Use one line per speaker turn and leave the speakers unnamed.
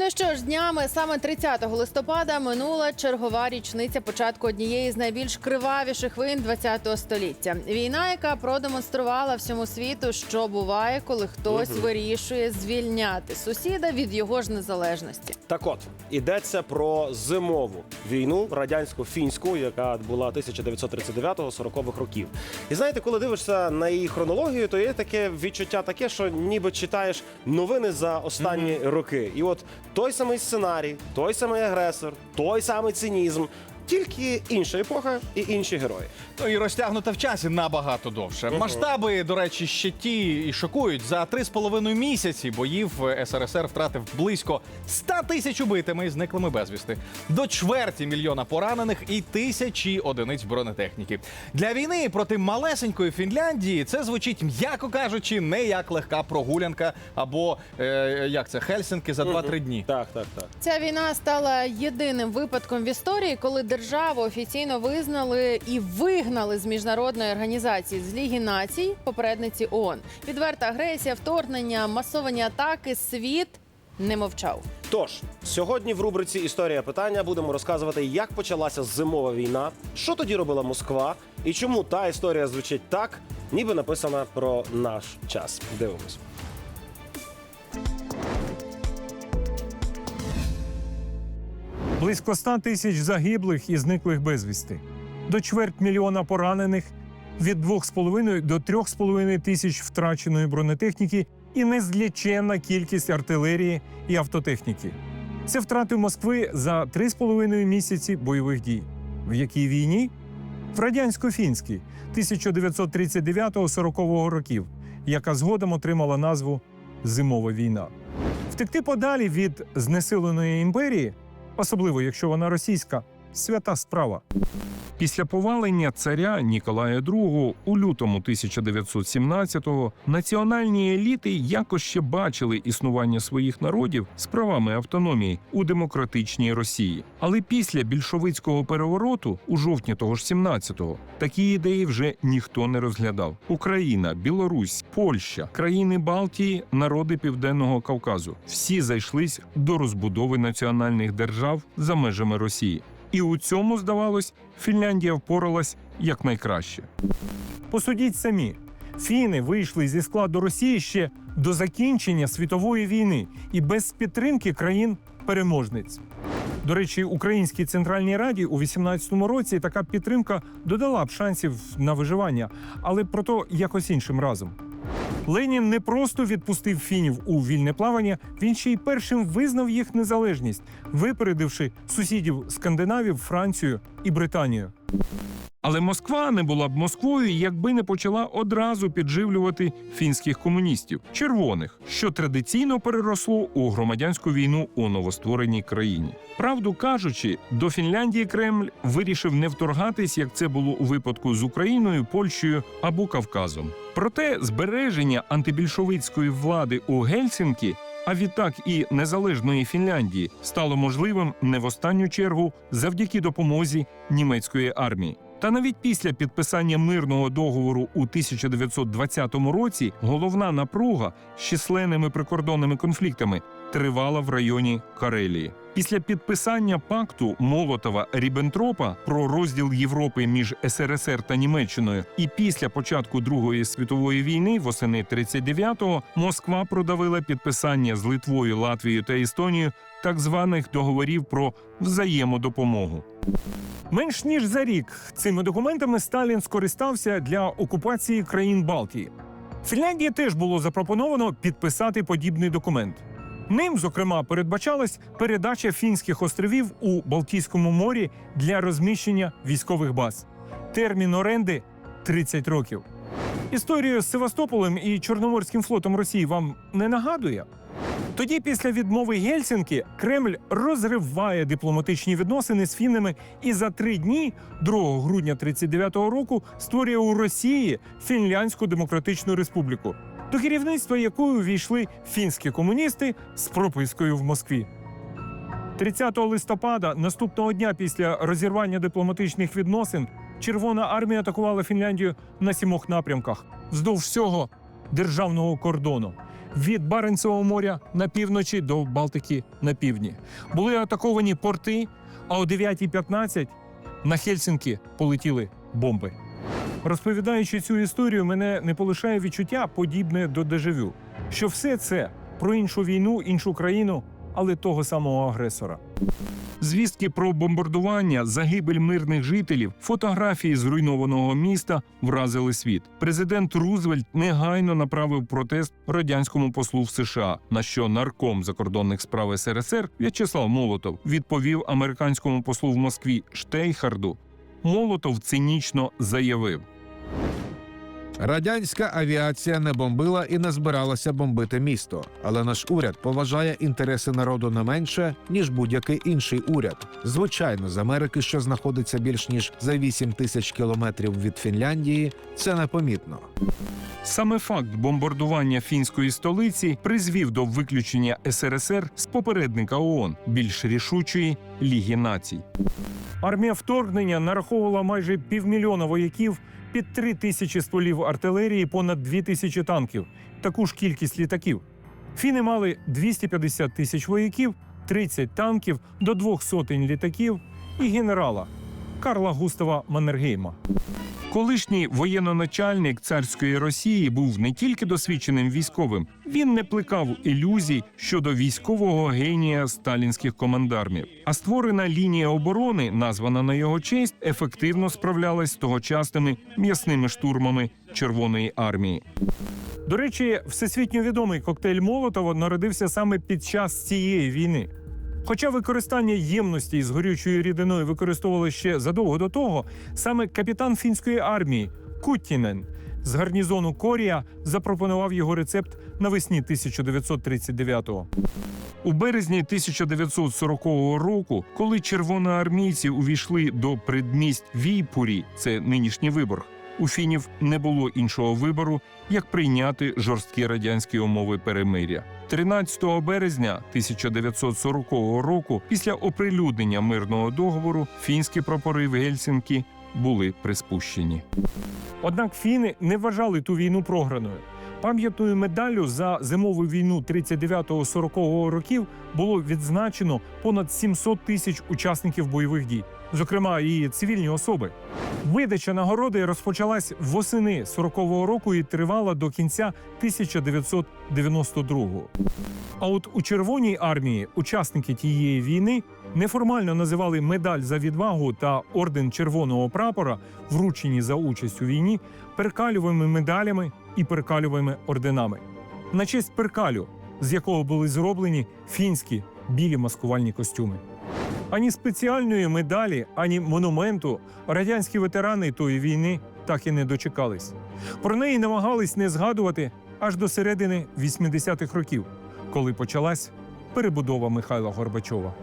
Ну що ж, днями саме 30 листопада минула чергова річниця початку однієї з найбільш кривавіших війн ХХ століття. Війна, яка продемонструвала всьому світу, що буває, коли хтось вирішує звільняти сусіда від його ж незалежності.
Так от ідеться про зимову війну радянсько-фінську, яка була 1939-40-х років. І знаєте, коли дивишся на її хронологію, то є таке відчуття таке, що ніби читаєш новини за останні роки. І от той самий сценарій, той самий агресор, той самий цинізм. Тільки інша епоха і інші герої.
Ну і розтягнута в часі набагато довше. Масштаби, до речі, ще ті і шокують. За три з половиною місяці боїв СРСР втратив близько 100 тисяч убитими і зниклими безвісти, до чверті мільйона поранених і тисячі одиниць бронетехніки. Для війни проти малесенької Фінляндії це звучить, м'яко кажучи, не як легка прогулянка або е, як це Хельсинки за 2-3 дні.
Так, так, так.
Ця війна стала єдиним випадком в історії, коли державу офіційно визнали і вигнали з міжнародної організації з Ліги націй, попередниці ООН. Відверта агресія, вторгнення, масовані атаки. Світ не мовчав.
Тож сьогодні в рубриці Історія питання будемо розказувати, як почалася зимова війна, що тоді робила Москва, і чому та історія звучить так, ніби написана про наш час. Дивимось.
Близько 100 тисяч загиблих і зниклих безвісти, до чверть мільйона поранених, від 2,5 до 3,5 тисяч втраченої бронетехніки і незліченна кількість артилерії і автотехніки. Це втрати Москви за 3,5 місяці бойових дій. В якій війні? В радянсько-фінській 1939-40 років, яка згодом отримала назву Зимова війна. Втекти подалі від знесиленої імперії особливо якщо вона російська, свята справа. Після повалення царя Ніколая II у лютому 1917-го національні еліти якось ще бачили існування своїх народів з правами автономії у демократичній Росії. Але після більшовицького перевороту у жовтні того ж 17-го такі ідеї вже ніхто не розглядав. Україна, Білорусь, Польща, країни Балтії, народи Південного Кавказу всі зайшлись до розбудови національних держав за межами Росії. І у цьому, здавалось, Фінляндія впоралась якнайкраще. Посудіть самі. Фіни вийшли зі складу Росії ще до закінчення світової війни і без підтримки країн-переможниць. До речі, Українській Центральній Раді у 18-му році така підтримка додала б шансів на виживання, але про то якось іншим разом. Ленін не просто відпустив фінів у вільне плавання, він ще й першим визнав їх незалежність, випередивши сусідів Скандинавів, Францію і Британію. Але Москва не була б Москвою, якби не почала одразу підживлювати фінських комуністів червоних, що традиційно переросло у громадянську війну у новоствореній країні. Правду кажучи, до Фінляндії Кремль вирішив не вторгатись, як це було у випадку з Україною, Польщею або Кавказом. Проте збереження антибільшовицької влади у Гельсінкі. А відтак і незалежної Фінляндії стало можливим не в останню чергу завдяки допомозі німецької армії. Та навіть після підписання мирного договору у 1920 році головна напруга з численними прикордонними конфліктами тривала в районі Карелії. Після підписання пакту Молотова Ріббентропа про розділ Європи між СРСР та Німеччиною, і після початку Другої світової війни, восени 39-го, Москва продавила підписання з Литвою, Латвією та Естонією так званих договорів про взаємодопомогу. Менш ніж за рік цими документами Сталін скористався для окупації країн Балтії. Фінляндії теж було запропоновано підписати подібний документ. Ним, зокрема, передбачалась передача фінських островів у Балтійському морі для розміщення військових баз. Термін оренди 30 років. Історію з Севастополем і Чорноморським флотом Росії вам не нагадує? Тоді, після відмови Гельсінки, Кремль розриває дипломатичні відносини з фіннами і за три дні, 2 грудня 39-го року, створює у Росії Фінляндську Демократичну Республіку, до керівництва якої увійшли фінські комуністи з пропискою в Москві. 30 листопада, наступного дня після розірвання дипломатичних відносин, Червона армія атакувала Фінляндію на сімох напрямках вздовж всього державного кордону від Баренцевого моря на півночі до Балтики на півдні. Були атаковані порти, а о 9.15 на Хельсінки полетіли бомби. Розповідаючи цю історію, мене не полишає відчуття, подібне до дежавю, що все це про іншу війну, іншу країну, але того самого агресора. Звістки про бомбардування, загибель мирних жителів, фотографії зруйнованого міста вразили світ. Президент Рузвельт негайно направив протест радянському послу в США, на що нарком закордонних справ СРСР В'ячеслав Молотов відповів американському послу в Москві Штейхарду. Молотов цинічно заявив:
Радянська авіація не бомбила і не збиралася бомбити місто, але наш уряд поважає інтереси народу не менше ніж будь-який інший уряд. Звичайно, з Америки, що знаходиться більш ніж за 8 тисяч кілометрів від Фінляндії, це непомітно.
Саме факт бомбардування фінської столиці призвів до виключення СРСР з попередника ООН більш рішучої Ліги націй. Армія вторгнення нараховувала майже півмільйона вояків під три тисячі стволів артилерії, понад дві тисячі танків, таку ж кількість літаків. Фіни мали 250 тисяч вояків, 30 танків до двох сотень літаків і генерала Карла Густава Маннергейма. Колишній воєнноначальник царської Росії був не тільки досвідченим військовим, він не плекав ілюзій щодо військового генія сталінських командармів. А створена лінія оборони, названа на його честь, ефективно справлялась з тогочасними м'ясними штурмами Червоної армії. До речі, всесвітньо відомий коктейль Молотова народився саме під час цієї війни. Хоча використання ємності з горючою рідиною використовували ще задовго до того, саме капітан фінської армії Куттінен з гарнізону Корія запропонував його рецепт навесні 1939-го. У березні 1940 року, коли червоноармійці увійшли до предмість Війпурі, це нинішній Виборг, у фінів не було іншого вибору, як прийняти жорсткі радянські умови перемиря. 13 березня 1940 року, після оприлюднення мирного договору, фінські прапори в Гельсінкі були приспущені. Однак фіни не вважали ту війну програною. Пам'ятною медаллю за зимову війну 39-40 років було відзначено понад 700 тисяч учасників бойових дій, зокрема і цивільні особи. Видача нагороди розпочалась восени 40-го року і тривала до кінця 1992-го. А от у Червоній армії учасники тієї війни неформально називали медаль за відвагу та орден червоного прапора, вручені за участь у війні, перкалювими медалями і перкалювими орденами. На честь перкалю, з якого були зроблені фінські білі маскувальні костюми. Ані спеціальної медалі, ані монументу радянські ветерани тої війни так і не дочекались. Про неї намагались не згадувати аж до середини 80-х років, коли почалась перебудова Михайла Горбачова.